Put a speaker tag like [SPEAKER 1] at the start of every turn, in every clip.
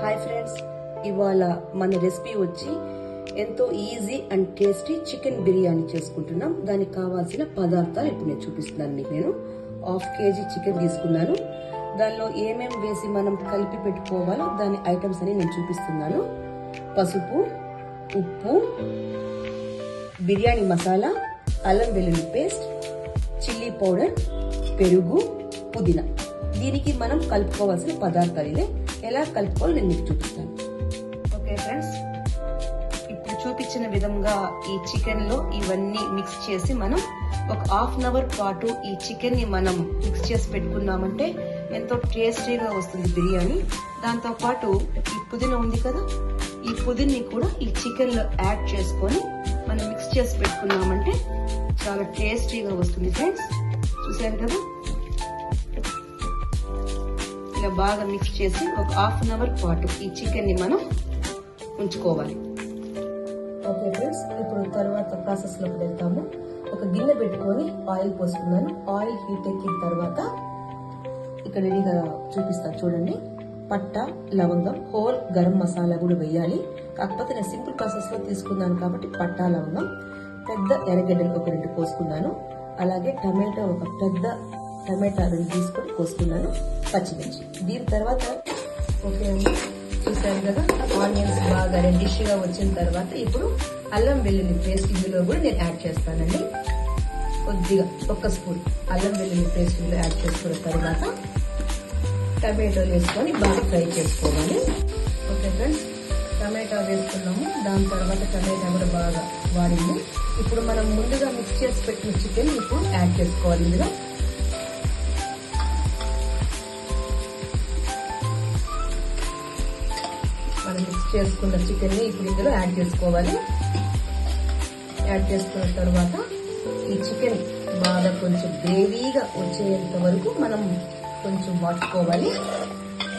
[SPEAKER 1] Hi friends ఇవాళ మన recipe వచ్చి ఎంతో easy and tasty chicken biryani చేసుకుంటున్నాం. దానికి కావాల్సిన పదార్థాలు ఇప్పుడు నేను చూపిస్తున్నాను మీకు నేను. హాఫ్ కేజీ చికెన్ తీసుకున్నాను. దానిలో ఏమేం వేసి మనం కలిపి పెట్టుకోవాలో దాని ఐటమ్స్ అని నేను చూపిస్తున్నాను. పసుపు ఉప్పు బిర్యానీ మసాలా అల్లం వెల్లుల్లి పేస్ట్ చిల్లీ పౌడర్ పెరుగు పుదీనా. దీనికి మనం కలుపుకోవాల్సిన పదార్థాలు ఇదే ఎలా కలుపుకోవాలి నేను మీకు చూపిస్తాను. ఓకే ఫ్రెండ్స్ ఇప్పుడు చూపించిన విధంగా ఈ చికెన్లో ఇవన్నీ మిక్స్ చేసి మనం ఒక హాఫ్ అన్ అవర్ పాటు ఈ చికెన్ని మనం మిక్స్ చేసి పెట్టుకున్నామంటే ఎంతో టేస్టీగా వస్తుంది బిర్యానీ. దాంతో పాటు ఈ పుదీనా ఉంది కదా ఈ పుదీన్ని కూడా ఈ చికెన్లో యాడ్ చేసుకొని మనం మిక్స్ చేసి పెట్టుకున్నామంటే చాలా టేస్టీగా వస్తుంది ఫ్రెండ్స్. చూసారు కదా? ఇలా బాగా మిక్స్ చేసి ఒక హాఫ్ అన్ అవర్ పాటు ఈ చికెన్ని మనం ఉంచుకోవాలి. ఓకే ఫ్రెండ్స్ ఇప్పుడు తర్వాత ప్రాసెస్లోకి వెళ్తాము. ఒక గిన్నె పెట్టుకొని ఆయిల్ పోసుకున్నాను. ఆయిల్ హీట్ ఎక్కిన తర్వాత ఇక్కడ రెడీగా చూపిస్తాను చూడండి. పట్ట లవంగం హోల్ గరం మసాలా కూడా వేయాలి. కాకపోతే నేను సింపుల్ ప్రాసెస్లో తీసుకున్నాను కాబట్టి పట్ట లవంగం పెద్ద ఎర్రగడ్డలు ఒక రెండు కోసుకున్నాను అలాగే టమాటో ఒక పెద్ద టమాటా రెండు తీసుకొని కోసుకున్నాను పచ్చిమిర్చి. దీని తర్వాత ఓకే అండి చూసారు కదా ఆనియన్స్ బాగా రెడ్డిష్గా వచ్చిన తర్వాత ఇప్పుడు అల్లం వెల్లుల్లి పేస్ట్ ఇందులో కూడా నేను యాడ్ చేస్తానండి. కొద్దిగా ఒక్క స్పూన్ అల్లం వెల్లుల్లి పేస్ట్ ఇందులో యాడ్ చేసుకున్న తర్వాత టమాటోలు వేసుకొని బాగా ఫ్రై చేసుకోవాలి. ఓకే ఫ్రెండ్స్ టమాటా వేసుకున్నాము. దాని తర్వాత టమాటా కూడా బాగా వాడింది. ఇప్పుడు మనం ముందుగా మిక్స్ చేసి పెట్టిన చికెన్ ఇప్పుడు యాడ్ చేసుకోవాలి ఇందులో. చేసుకున్న చికెన్ని ఇప్పుడు ఇందులో యాడ్ చేసుకోవాలి. యాడ్ చేసుకున్న తర్వాత ఈ చికెన్ బాగా కొంచెం గ్రేవీగా వచ్చేంత వరకు మనం కొంచెం వాడుకోవాలి.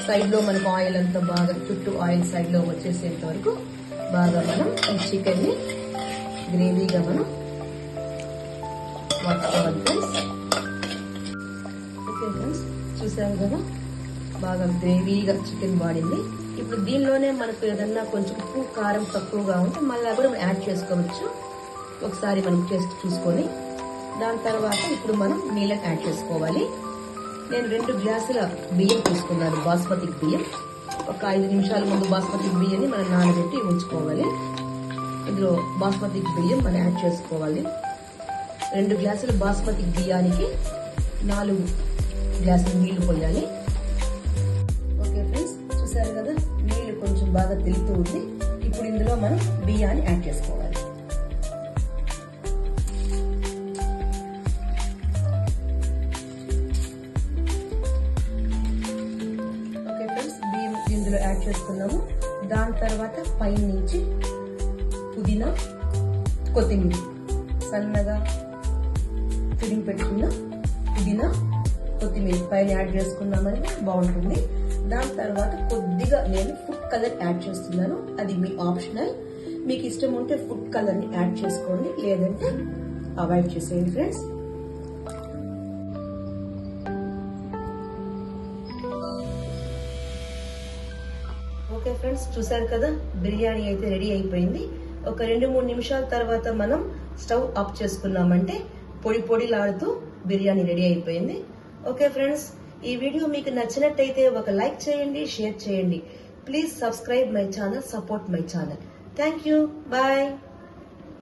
[SPEAKER 1] సైడ్లో మనకు ఆయిల్ అంతా బాగా చుట్టూ ఆయిల్ సైడ్లో వచ్చేసేంత వరకు బాగా మనం ఈ చికెన్ని గ్రేవీగా మనం వాడుకోవాలి ఫ్రెండ్స్. ఓకే ఫ్రెండ్స్ కదా? బాగా గ్రేవీగా చికెన్ వాడింది. ఇప్పుడు దీనిలోనే మనకు ఏదన్నా కొంచెం ఉప్పు కారం తక్కువగా ఉంటే మళ్ళీ కూడా మనం యాడ్ చేసుకోవచ్చు. ఒకసారి మనం టేస్ట్ చూసుకొని దాని తర్వాత ఇప్పుడు మనం నీళ్ళని యాడ్ చేసుకోవాలి. నేను రెండు గ్లాసుల బియ్యం తీసుకున్నాను బాస్మతి బియ్యం. ఒక ఐదు నిమిషాల ముందు బాస్మతి బియ్యాన్ని మనం నానబెట్టి ఉంచుకోవాలి. ఇందులో బాస్మతి బియ్యం మనం యాడ్ చేసుకోవాలి. రెండు గ్లాసుల బాస్మతి బియ్యానికి నాలుగు గ్లాసులు నీళ్ళు పోయాలి. బాగా తెలుతూ ఉంది. ఇప్పుడు ఇందులో మనం బియ్యాన్ని యాడ్ చేసుకోవాలి. ఓకే ఫ్రెండ్స్ బియ్యం ఇందులో యాడ్ చేసుకున్నాము. దాని తర్వాత పైన నుంచి పుదీనా కొత్తిమీర. సన్నగా తిరిగి పెట్టుకున్న పుదీనా కొత్తిమీర. పైన యాడ్ చేసుకున్నామని బాగుంటుంది. దాని తర్వాత కొద్దిగా నేను ఫుడ్ కలర్ యాడ్ చేస్తున్నాను. అది మీ ఆప్షనల్ మీకు ఇష్టం ఉంటే ఫుడ్ కలర్ని యాడ్ చేసుకోండి. లేదంటే అవాయిడ్ చేసేయండి ఫ్రెండ్స్ ఓకే ఫ్రెండ్స్ చూసారు కదా? బిర్యానీ అయితే రెడీ అయిపోయింది. ఒక రెండు మూడు నిమిషాల తర్వాత మనం స్టవ్ ఆఫ్ చేసుకున్నామంటే పొడి పొడిలాడుతూ బిర్యానీ రెడీ అయిపోయింది. ఓకే ఫ్రెండ్స్ ఈ వీడియో మీకు నచ్చినట్టయితే ఒక లైక్ చేయండి షేర్ చేయండి. Please subscribe my channel, support my channel. Thank you. Bye.